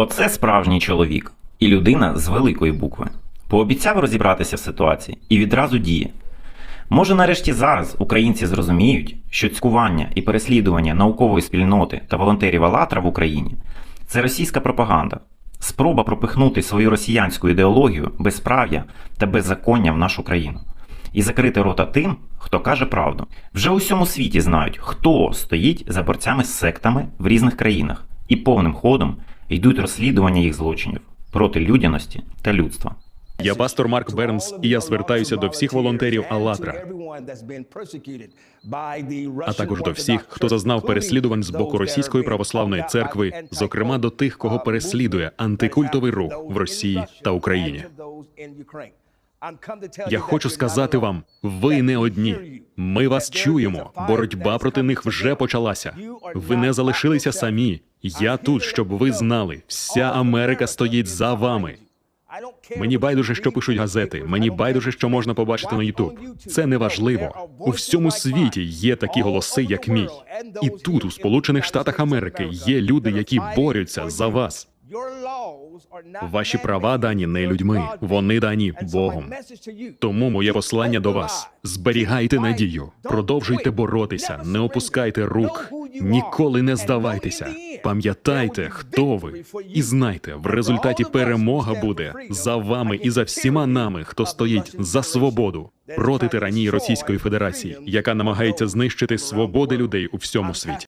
Оце справжній чоловік і людина з великої букви. Пообіцяв розібратися в ситуації і відразу діє. Може, нарешті зараз українці зрозуміють, що цькування і переслідування наукової спільноти та волонтерів «АЛЛАТРА» в Україні це російська пропаганда, спроба пропихнути свою росіянську ідеологію, безправ'я та беззаконня в нашу країну і закрити рота тим, хто каже правду. Вже у всьому світі знають, хто стоїть за борцями з сектами в різних країнах, і повним ходом йдуть розслідування їх злочинів проти людяності та людства. Я пастор Марк Бернс, і я звертаюся до всіх волонтерів «АЛЛАТРА», а також до всіх, хто зазнав переслідувань з боку Російської православної церкви, зокрема до тих, кого переслідує антикультовий рух в Росії та Україні. Я хочу сказати вам, ви не одні. Ми вас чуємо. Боротьба проти них вже почалася. Ви не залишилися самі. Я тут, щоб ви знали. Вся Америка стоїть за вами. Мені байдуже, що пишуть газети. Мені байдуже, що можна побачити на Ютуб. Це не важливо. У всьому світі є такі голоси, як мій. І тут, у Сполучених Штатах Америки, є люди, які борються за вас. Ваші права дані не людьми, вони дані Богом. Тому моє послання до вас: зберігайте надію, продовжуйте боротися, не опускайте рук, ніколи не здавайтеся. Пам'ятайте, хто ви, і знайте, в результаті перемога буде за вами і за всіма нами, хто стоїть за свободу проти тиранії Російської Федерації, яка намагається знищити свободи людей у всьому світі.